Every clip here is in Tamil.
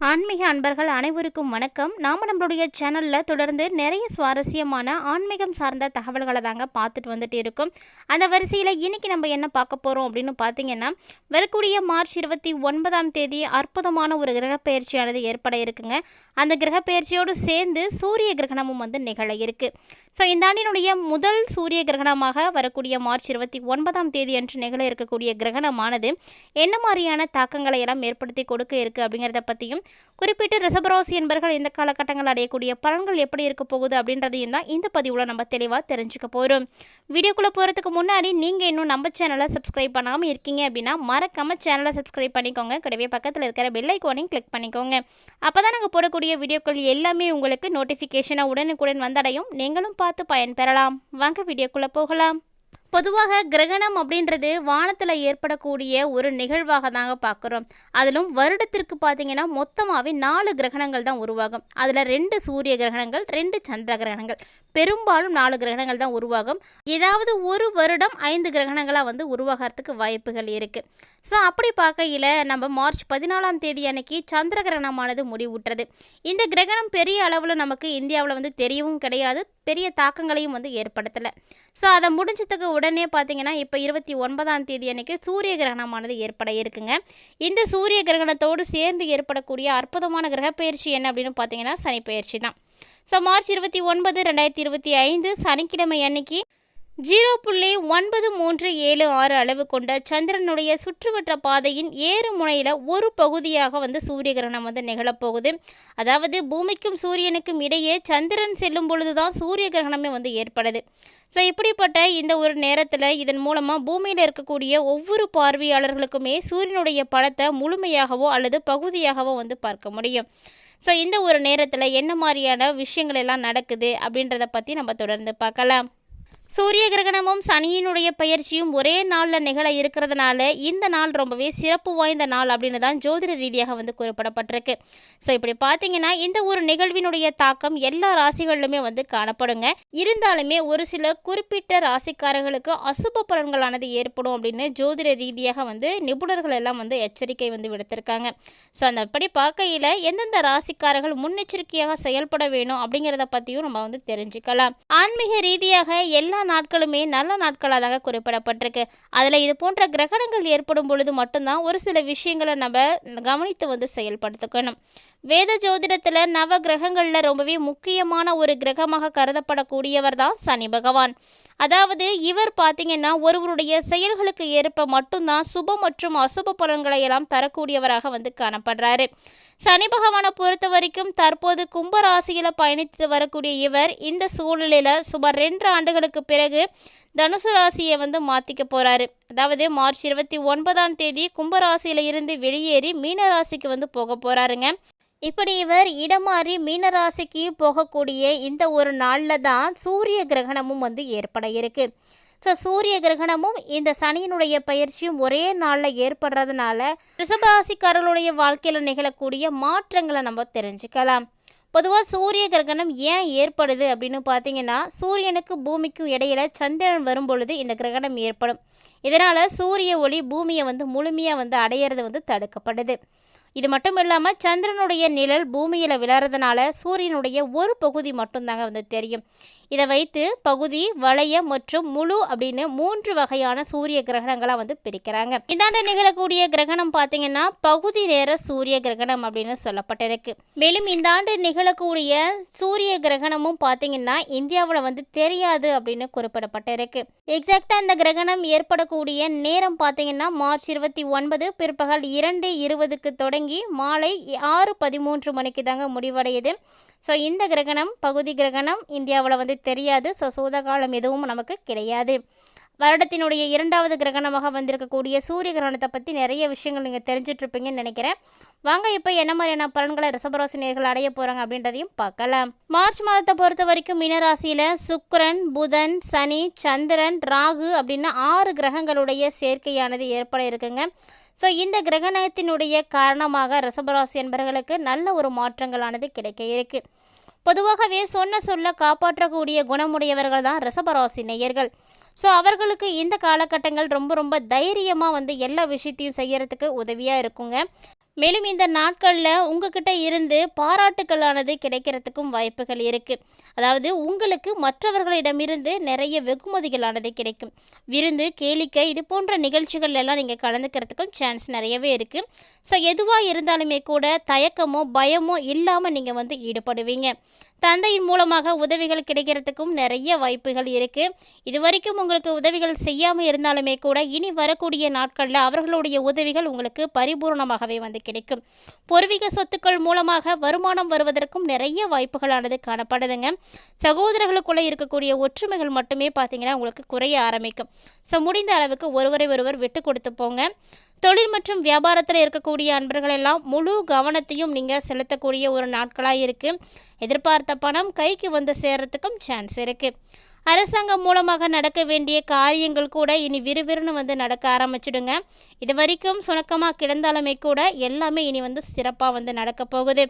ஆன்மீக அன்பர்கள் அனைவருக்கும் வணக்கம். நாம் நம்மளுடைய சேனலில் தொடர்ந்து நிறைய சுவாரஸ்யமான ஆன்மீகம் சார்ந்த தகவல்களை தாங்க பார்த்துட்டு வந்துட்டு இருக்கோம். அந்த வரிசையில் இன்னைக்கு நம்ம என்ன பார்க்க போகிறோம் அப்படின்னு பார்த்தீங்கன்னா வரக்கூடிய மார்ச் இருபத்தி ஒன்பதாம் தேதி அற்புதமான ஒரு கிரகப்பெயர்ச்சியானது ஏற்பட இருக்குங்க. அந்த கிரகப்பெயர்ச்சியோடு சேர்ந்து சூரிய கிரகணமும் வந்து நிகழ இருக்குது ஸோ இந்த ஆண்டினுடைய முதல் சூரிய கிரகணமாக வரக்கூடிய மார்ச் இருபத்தி ஒன்பதாம் தேதி அன்று நிகழ இருக்கக்கூடிய கிரகணமானது என்ன மாதிரியான தாக்கங்களை எல்லாம் ஏற்படுத்தி கொடுக்க இருக்குது அப்படிங்கிறத பற்றியும் குறிப்பிட்டு ரிசபராசி என்பர்கள் இந்த காலகட்டங்கள் அடையக்கூடிய பலன்கள் எப்படி இருக்க போகுது அப்படின்றதையும் தான் இந்த பதிவில் நம்ம தெளிவாக தெரிஞ்சுக்க போகிறோம் வீடியோக்குள்ளே போகிறதுக்கு முன்னாடி நீங்கள் இன்னும் நம்ம சேனலை சப்ஸ்கிரைப் பண்ணாமல் இருக்கீங்க அப்படின்னா மறக்காமல் சேனலை சப்ஸ்கிரைப் பண்ணிக்கோங்க. கூடவே பக்கத்தில் இருக்கிற பெல் கிளிக் பண்ணிக்கோங்க. அப்போ தான் நாங்கள் போடக்கூடிய வீடியோக்கள் எல்லாமே உங்களுக்கு நோட்டிஃபிகேஷனாக உடனுக்குடன் வந்தடையும். நீங்களும் பார்த்து பயன்பெறலாம். வாங்க வீடியோக்குள்ளே போகலாம். பொதுவாக கிரகணம் அப்படின்றது வானத்தில் ஏற்படக்கூடிய ஒரு நிகழ்வாக தாங்க பார்க்குறோம். அதிலும் வருடத்திற்கு பார்த்தீங்கன்னா மொத்தமாகவே நாலு கிரகணங்கள் தான் உருவாகும். அதில் ரெண்டு சூரிய கிரகணங்கள் ரெண்டு சந்திர கிரகணங்கள். பெரும்பாலும் நாலு கிரகணங்கள் தான் உருவாகும். ஏதாவது ஒரு வருடம் ஐந்து கிரகணங்களாக வந்து உருவாகிறதுக்கு வாய்ப்புகள் இருக்குது ஸோ அப்படி பார்க்கையில் நம்ம மார்ச் பதினாலாம் தேதி அன்னைக்கு சந்திர கிரகணமானது முடிவுற்றது. இந்த கிரகணம் பெரிய அளவில் நமக்கு இந்தியாவில் வந்து தெரியவும் கிடையாது. பெரிய தாக்கங்களையும் வந்து ஏற்படுத்தலை. ஸோ அதை முடிஞ்சதுக்கு உடனே உடனே பார்த்தீங்கன்னா இப்போ இருபத்தி ஒன்பதாம் தேதி அன்னைக்கு சூரிய கிரகணமானது ஏற்பட இருக்குங்க. இந்த சூரிய கிரகணத்தோடு சேர்ந்து ஏற்படக்கூடிய அற்புதமான கிரகப்பெயர்ச்சி என்ன அப்படின்னு பார்த்தீங்கன்னா சனி பயிற்சி தான். ஸோ மார்ச் இருபத்தி ஒன்பது ரெண்டாயிரத்தி இருபத்தி ஐந்து சனிக்கிழமை அன்னைக்கு ஜீரோ புள்ளி ஒன்பது மூன்று ஏழு ஆறு அளவு கொண்ட சந்திரனுடைய சுற்றுவட்ட பாதையின் ஏறு முனையில் ஒரு பகுதியாக வந்து சூரிய கிரகணம் வந்து நிகழப்போகுது அதாவது பூமிக்கும் சூரியனுக்கும் இடையே சந்திரன் செல்லும் பொழுது தான் சூரிய கிரகணமே வந்து ஏற்படுது. ஸோ இப்படிப்பட்ட இந்த ஒரு நேரத்தில் இதன் மூலமாக பூமியில் இருக்கக்கூடிய ஒவ்வொரு பார்வையாளர்களுக்குமே சூரியனுடைய படத்தை முழுமையாகவோ அல்லது பகுதியாகவோ வந்து பார்க்க முடியும். ஸோ இந்த ஒரு நேரத்தில் என்ன மாதிரியான விஷயங்கள் எல்லாம் நடக்குது அப்படின்றத பற்றி நம்ம தொடர்ந்து பார்க்கலாம். சூரிய கிரகணமும் சனியினுடைய பயிற்சியும் ஒரே நாளில் நிகழ இருக்கிறதுனால இந்த நாள் ரொம்பவே சிறப்பு வாய்ந்த நாள் அப்படின்னு தான் ஜோதிட ரீதியாக வந்து குறிப்பிடப்பட்டிருக்கு. ஸோ இப்படி பார்த்தீங்கன்னா இந்த ஒரு நிகழ்வினுடைய தாக்கம் எல்லா ராசிகளிலுமே வந்து காணப்படுங்க. இருந்தாலுமே ஒரு சில குறிப்பிட்ட ராசிக்காரர்களுக்கு அசுப பலன்களானது ஏற்படும் அப்படின்னு ஜோதிட ரீதியாக வந்து நிபுணர்கள் எல்லாம் வந்து எச்சரிக்கை வந்து விடுத்திருக்காங்க. ஸோ அந்த அப்படி பார்க்கையில் எந்தெந்த ராசிக்காரர்கள் முன்னெச்சரிக்கையாக செயல்பட வேணும் அப்படிங்கிறத பற்றியும் நம்ம வந்து தெரிஞ்சுக்கலாம். ஆன்மீக ரீதியாக எல்லா நாட்களுமே நல்ல நாட்களாக தாங்க குறிப்பிடப்பட்டிருக்கு. அதில் இது போன்ற கிரகணங்கள் ஏற்படும் பொழுது மட்டும்தான் ஒரு சில விஷயங்களை நம்ம கவனித்து வந்து செயல்படுத்திக்கணும். வேத ஜோதிடத்தில் நவ கிரகங்களில் ரொம்பவே முக்கியமான ஒரு கிரகமாக கருதப்படக்கூடியவர் தான் சனி பகவான். அதாவது இவர் பார்த்தீங்கன்னா ஒருவருடைய செயல்களுக்கு ஏற்ப மட்டும்தான் சுப மற்றும் அசுப பலன்களை எல்லாம் தரக்கூடியவராக வந்து காணப்படுறாரு. சனி பகவானை பொறுத்த வரைக்கும் தற்போது கும்பராசியில் பயணித்து வரக்கூடிய இவர் இந்த சூழ்நிலையில் சுமார் ரெண்டு ஆண்டுகளுக்கு பிறகு தனுசு ராசியை வந்து மாற்றிக்க போகிறாரு அதாவது மார்ச் இருபத்தி ஒன்பதாம் தேதி கும்பராசியில் இருந்து வெளியேறி மீனராசிக்கு வந்து போக போகிறாருங்க இப்படி இவர் இடமாறி மீனராசிக்கு போகக்கூடிய இந்த ஒரு நாளில் தான் சூரிய கிரகணமும் வந்து ஏற்பட இருக்கு. ஸோ சூரிய கிரகணமும் இந்த சனியினுடைய பயிற்சியும் ஒரே நாளில் ஏற்படுறதுனால ரிஷபராசிக்காரர்களுடைய வாழ்க்கையில் நிகழக்கூடிய மாற்றங்களை நம்ம தெரிஞ்சுக்கலாம். பொதுவாக சூரிய கிரகணம் ஏன் ஏற்படுது அப்படின்னு பார்த்தீங்கன்னா சூரியனுக்கு பூமிக்கும் இடையில சந்திரன் வரும் பொழுது இந்த கிரகணம் ஏற்படும். இதனால் சூரிய ஒளி பூமியை வந்து முழுமையாக வந்து அடையிறது வந்து தடுக்கப்படுது இது மட்டும் இல்லாமல் சந்திரனுடைய நிழல் பூமியில் விழறதுனால சூரியனுடைய ஒரு பகுதி மட்டும்தாங்க வந்து தெரியும். இதை வைத்து பகுதி வளையம் மற்றும் முழு அப்படின்னு மூன்று வகையான சூரிய கிரகணங்களாக வந்து பிரிக்கிறாங்க. இந்தாண்டு நிகழக்கூடிய கிரகணம் பார்த்தீங்கன்னா பகுதி நேர சூரிய கிரகணம் அப்படின்னு சொல்லப்பட்டிருக்கு. மேலும் இந்த ஆண்டு நிகழக்கூடிய சூரிய கிரகணமும் பார்த்தீங்கன்னா இந்தியாவில் வந்து தெரியாது அப்படின்னு குறிப்பிடப்பட்டிருக்கு. எக்ஸாக்டாக இந்த கிரகணம் ஏற்படக்கூடிய நேரம் பார்த்தீங்கன்னா மார்ச் இருபத்தி ஒன்பது பிற்பகல் இரண்டு இருபதுக்கு தொடங்கி மாலை ஆறு பதிமூன்று மணிக்கு தாங்க முடிவடையுது. ஸோ இந்த கிரகணம் பகுதி கிரகணம் இந்தியாவில் வந்து தெரியாது. ஸோ சூதகாலம் எதுவும் நமக்கு கிடையாது. வருடத்தினுடைய இரண்டாவது கிரகணமாக வந்திருக்கக்கூடிய சூரிய கிரகணத்தை பற்றி நிறைய விஷயங்கள் நீங்கள் தெரிஞ்சிட்ருப்பீங்கன்னு நினைக்கிறேன். வாங்க இப்போ என்ன மாதிரியான பலன்களை ரிசபராசி நேர்கள் அடைய போகிறாங்க அப்படின்றதையும் பார்க்கலாம். மார்ச் மாதத்தை பொறுத்த வரைக்கும் மீனராசியில் சுக்கரன் புதன் சனி சந்திரன் ராகு அப்படின்னு ஆறு கிரகங்களுடைய சேர்க்கையானது ஏற்பட இருக்குங்க. ஸோ இந்த கிரகணத்தினுடைய காரணமாக ரிஷபராசி என்பவர்களுக்கு நல்ல ஒரு மாற்றங்களானது கிடைக்க இருக்கு. பொதுவாகவே சொன்ன சொல்ல காப்பாற்றக்கூடிய குணமுடையவர்கள் தான் ரிஷபராசி நேயர்கள். ஸோ அவர்களுக்கு இந்த காலகட்டங்கள் ரொம்ப ரொம்ப தைரியமாக வந்து எல்லா விஷயத்தையும் செய்கிறதுக்கு உதவியாக இருக்குங்க. மேலும் இந்த நாட்களில் உங்ககிட்ட இருந்து பாராட்டுக்களானது கிடைக்கிறதுக்கும் வாய்ப்புகள் இருக்குது அதாவது உங்களுக்கு மற்றவர்களிடமிருந்து நிறைய வெகுமதிகளானது கிடைக்கும். விருந்து கேளிக்கை இது போன்ற நிகழ்ச்சிகள் எல்லாம் நீங்கள் கலந்துக்கிறதுக்கும் சான்ஸ் நிறையவே இருக்குது ஸோ எதுவாக இருந்தாலுமே கூட தயக்கமோ பயமோ இல்லாமல் நீங்கள் வந்து ஈடுபடுவீங்க. தந்தையின் மூலமாக உதவிகள் கிடைக்கிறதுக்கும் நிறைய வாய்ப்புகள் இருக்குது இது வரைக்கும் உங்களுக்கு உதவிகள் செய்யாமல் இருந்தாலுமே கூட இனி வரக்கூடிய நாட்களில் அவர்களுடைய உதவிகள் உங்களுக்கு பரிபூர்ணமாகவே வந்து கிடைக்கும். பூர்வீக சொத்துக்கள் மூலமாக வருமானம் வருவதற்கும் நிறைய வாய்ப்புகளானது காணப்படுதுங்க. சகோதரர்களுக்குள்ளே இருக்கக்கூடிய ஒற்றுமைகள் மட்டுமே பார்த்தீங்கன்னா உங்களுக்கு குறைய ஆரம்பிக்கும். ஸோ முடிந்த அளவுக்கு ஒருவரை ஒருவர் விட்டு கொடுத்து போங்க. தொழில் மற்றும் வியாபாரத்தில் இருக்கக்கூடிய அன்பர்கள் எல்லாம் முழு கவனத்தையும் நீங்கள் செலுத்தக்கூடிய ஒரு நாட்களாக இருக்குது எதிர்பார்த்த பணம் கைக்கு வந்து சேர்றதுக்கும் சான்ஸ் இருக்குது அரசாங்கம் மூலமாக நடக்க வேண்டிய காரியங்கள் கூட இனி விறுவிறுன்னு வந்து நடக்க ஆரம்பிச்சிடுங்க. இது வரைக்கும் சுணக்கமாக கிடந்தாலுமே கூட எல்லாமே இனி வந்து சிறப்பாக வந்து நடக்க போகுது.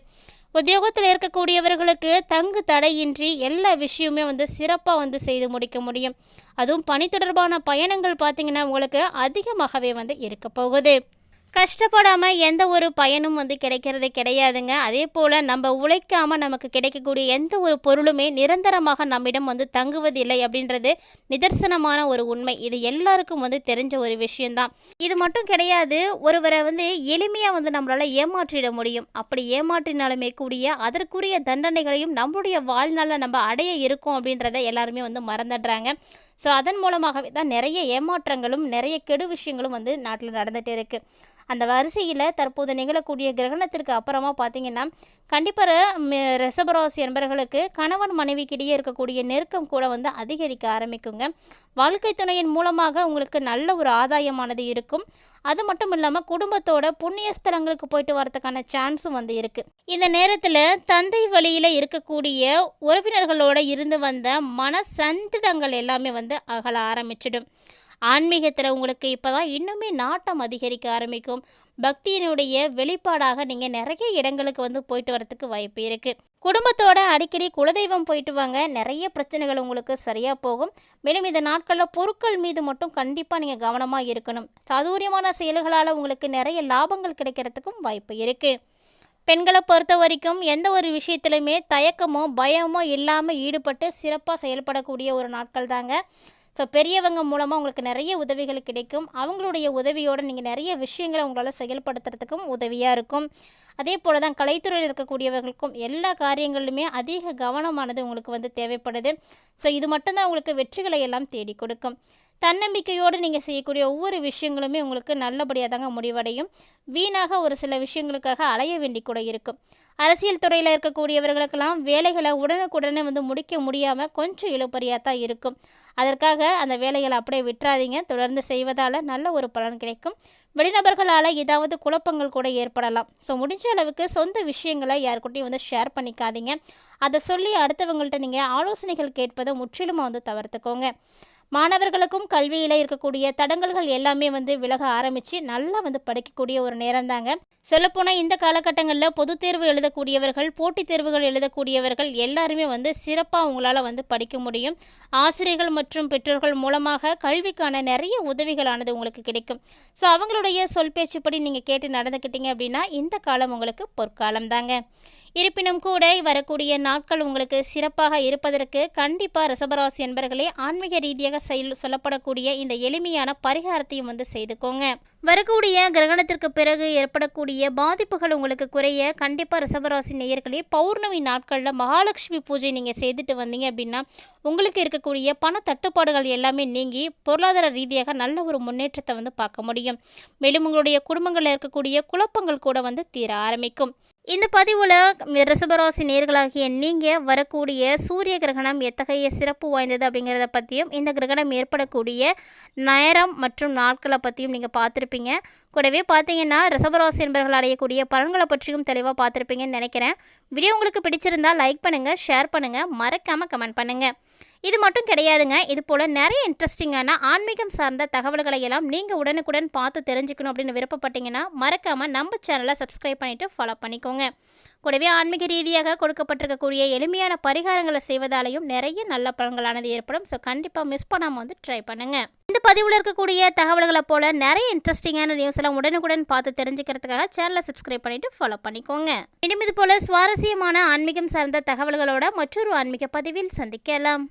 உத்தியோகத்தில் இருக்கக்கூடியவர்களுக்கு தங்கு தடையின்றி எல்லா விஷயமே வந்து சிறப்பாக வந்து செய்து முடிக்க முடியும். அதுவும் பணி தொடர்பான பயணங்கள் பார்த்திங்கன்னா உங்களுக்கு அதிகமாகவே வந்து இருக்க போகுது. கஷ்டப்படாமல் எந்த ஒரு பயனும் வந்து கிடைக்கிறது கிடையாதுங்க. அதே போல் நம்ம உழைக்காமல் நமக்கு கிடைக்கக்கூடிய எந்த ஒரு பொருளுமே நிரந்தரமாக நம்மிடம் வந்து தங்குவதில்லை அப்படின்றது நிதர்சனமான ஒரு உண்மை. இது எல்லாருக்கும் வந்து தெரிஞ்ச ஒரு விஷயம்தான். இது மட்டும் கிடையாது ஒருவரை வந்து எளிமையாக வந்து நம்மளால் ஏமாற்றிட முடியும். அப்படி ஏமாற்றினாலுமே கூடிய அதற்குரிய தண்டனைகளையும் நம்மளுடைய வாழ்நாளில் நம்ம அடைய இருக்கும் அப்படின்றத எல்லாருமே வந்து மறந்துடுறாங்க. ஸோ அதன் மூலமாகவே தான் நிறைய ஏமாற்றங்களும் நிறைய கெடு விஷயங்களும் வந்து நாட்டில் நடந்துகிட்டே இருக்குது அந்த வரிசையில் தற்போது நிகழக்கூடிய கிரகணத்திற்கு அப்புறமா பார்த்தீங்கன்னா கண்டிப்பாக ரிஷபராசி என்பர்களுக்கு கணவன் மனைவிக்கிடையே இருக்கக்கூடிய நெருக்கம் கூட வந்து அதிகரிக்க ஆரம்பிக்குங்க. வாழ்க்கை துணையின் மூலமாக உங்களுக்கு நல்ல ஒரு ஆதாயமானது இருக்கும். அது மட்டும் இல்லாமல் குடும்பத்தோட புண்ணிய ஸ்தலங்களுக்கு போயிட்டு வரதுக்கான சான்ஸும் வந்து இருக்குது இந்த நேரத்தில் தந்தை வழியில் இருக்கக்கூடிய உறவினர்களோட இருந்து வந்த மன சந்திடங்கள் எல்லாமே வந்து அகல ஆரம்பிச்சிடும். ஆன்மீகத்தில் உங்களுக்கு இப்போ தான் இன்னுமே நாட்டம் அதிகரிக்க ஆரம்பிக்கும். பக்தியினுடைய வெளிப்பாடாக நீங்கள் நிறைய இடங்களுக்கு வந்து போயிட்டு வரத்துக்கு வாய்ப்பு இருக்குது குடும்பத்தோட அடிக்கடி குலதெய்வம் போயிட்டு வாங்க. நிறைய பிரச்சனைகள் உங்களுக்கு சரியாக போகும். மேலும் இந்த நாட்களில் பொருட்கள் மீது மட்டும் கண்டிப்பாக நீங்கள் கவனமாக இருக்கணும். சாதுரியமான செயல்களால் உங்களுக்கு நிறைய லாபங்கள் கிடைக்கிறதுக்கும் வாய்ப்பு இருக்குது பெண்களை பொறுத்த வரைக்கும் எந்த ஒரு விஷயத்துலையுமே தயக்கமோ பயமோ இல்லாமல் ஈடுபட்டு சிறப்பாக செயல்படக்கூடிய ஒரு நாட்கள் தாங்க ஸோ பெரியவங்க மூலமாக உங்களுக்கு நிறைய உதவிகள் கிடைக்கும். அவங்களுடைய உதவியோடு நீங்கள் நிறைய விஷயங்களை உங்களால் செயல்படுத்துறதுக்கும் உதவியாக இருக்கும். அதே போல் தான் கலைத்துறையில் இருக்கக்கூடியவர்களுக்கும் எல்லா காரியங்களிலுமே அதிக கவனமானது உங்களுக்கு வந்து தேவைப்படுது. ஸோ இது மட்டும்தான் உங்களுக்கு வெற்றிகளை எல்லாம் தேடி கொடுக்கும். தன்னம்பிக்கையோடு நீங்கள் செய்யக்கூடிய ஒவ்வொரு விஷயங்களுமே உங்களுக்கு நல்லபடியாக தாங்க முடிவடையும். வீணாக ஒரு சில விஷயங்களுக்காக அலைய வேண்டி கூட இருக்கும். அரசியல் துறையில் இருக்கக்கூடியவர்களுக்கெல்லாம் வேலைகளை உடனுக்குடனே வந்து முடிக்க முடியாமல் கொஞ்சம் இழுப்பறியாக தான் இருக்கும். அதற்காக அந்த வேலைகளை அப்படியே விட்டுறாதீங்க. தொடர்ந்து செய்வதால் நல்ல ஒரு பலன் கிடைக்கும். வெளிநபர்களால் ஏதாவது குழப்பங்கள் கூட ஏற்படலாம். ஸோ முடிஞ்ச அளவுக்கு சொந்த விஷயங்களை யாருக்கிட்டையும் வந்து ஷேர் பண்ணிக்காதீங்க. அதை சொல்லி அடுத்தவங்கள்ட்ட நீங்கள் ஆலோசனைகள் கேட்பதை முற்றிலுமாக வந்து தவிர்த்துக்கோங்க. மாணவர்களுக்கும் கல்வியில் இருக்கக்கூடிய தடங்கல்கள் எல்லாமே வந்து விலக ஆரம்பித்து நல்லா வந்து படிக்கக்கூடிய ஒரு நேரம் தாங்க சொல்லப்போனால் இந்த காலகட்டங்களில் பொதுத் தேர்வு எழுதக்கூடியவர்கள் போட்டித் தேர்வுகள் எழுதக்கூடியவர்கள் எல்லாருமே வந்து சிறப்பாக உங்களால் வந்து படிக்க முடியும். ஆசிரியர்கள் மற்றும் பெற்றோர்கள் மூலமாக கல்விக்கான நிறைய உதவிகளானது உங்களுக்கு கிடைக்கும். ஸோ அவங்களுடைய சொல் பேச்சுப்படி நீங்கள் கேட்டு நடந்துக்கிட்டீங்க அப்படின்னா இந்த காலம் உங்களுக்கு பொற்காலம் தாங்க இருப்பினும் கூட வரக்கூடிய நாட்கள் உங்களுக்கு சிறப்பாக இருப்பதற்கு கண்டிப்பாக ரிசபராசி என்பர்களே ஆன்மீக ரீதியாக செயல் சொல்லப்படக்கூடிய இந்த எளிமையான பரிகாரத்தையும் வந்து செய்துக்கோங்க. வரக்கூடிய கிரகணத்திற்கு பிறகு ஏற்படக்கூடிய பாதிப்புகள் உங்களுக்கு குறைய கண்டிப்பாக ரிசபராசி நேயர்களே பௌர்ணமி நாட்களில் மகாலட்சுமி பூஜை நீங்கள் செய்துட்டு வந்தீங்க அப்படின்னா உங்களுக்கு இருக்கக்கூடிய பண தட்டுப்பாடுகள் எல்லாமே நீங்கி பொருளாதார ரீதியாக நல்ல ஒரு முன்னேற்றத்தை வந்து பார்க்க முடியும். மேலும் உங்களுடைய குடும்பங்களில் இருக்கக்கூடிய குழப்பங்கள் கூட வந்து தீர ஆரம்பிக்கும். இந்த பதிவில் ரிஷபராசி நேர்களாகிய நீங்கள் வரக்கூடிய சூரிய கிரகணம் எத்தகைய சிறப்பு வாய்ந்தது அப்படிங்கிறத பற்றியும் இந்த கிரகணம் ஏற்படக்கூடிய நேரம் மற்றும் நாட்களை பற்றியும் நீங்கள் பார்த்துருப்பீங்க. கூடவே பார்த்தீங்கன்னா ரிஷபராசி என்பர்கள் அடையக்கூடிய பலன்களை பற்றியும் தெளிவாக பார்த்துருப்பீங்கன்னு நினைக்கிறேன். வீடியோ உங்களுக்கு பிடிச்சிருந்தால் லைக் பண்ணுங்கள் ஷேர் பண்ணுங்கள் மறக்காமல் கமெண்ட் பண்ணுங்கள் இது மட்டும் கிடையாதுங்க. இது போல் நிறைய இன்ட்ரெஸ்டிங்கான ஆன்மீகம் சார்ந்த தகவல்களை எல்லாம் நீங்கள் உடனுக்குடன் பார்த்து தெரிஞ்சுக்கணும் அப்படின்னு விருப்பப்பட்டீங்கன்னா மறக்காமல் நம்ம சேனலை சப்ஸ்கிரைப் பண்ணிவிட்டு ஃபாலோ பண்ணிக்கோங்க. கூடவே ஆன்மீக ரீதியாக கொடுக்கப்பட்டிருக்கக்கூடிய எளிமையான பரிகாரங்களை செய்வதாலையும் நிறைய நல்ல பலன்களானது ஏற்படும். ஸோ கண்டிப்பாக மிஸ் பண்ணாமல் வந்து ட்ரை பண்ணுங்கள் இந்த பதிவில் இருக்கக்கூடிய தகவல்களை போல் நிறைய இன்ட்ரெஸ்டிங்கான நியூஸ் எல்லாம் உடனுக்குடன் பார்த்து தெரிஞ்சுக்கிறதுக்காக சேனலை சப்ஸ்கிரைப் பண்ணிவிட்டு ஃபாலோ பண்ணிக்கோங்க. இனிமே இது போல் சுவாரஸ்யமான ஆன்மீகம் சார்ந்த தகவல்களோட மற்றொரு ஆன்மீக பதிவில் சந்திக்கலாம்.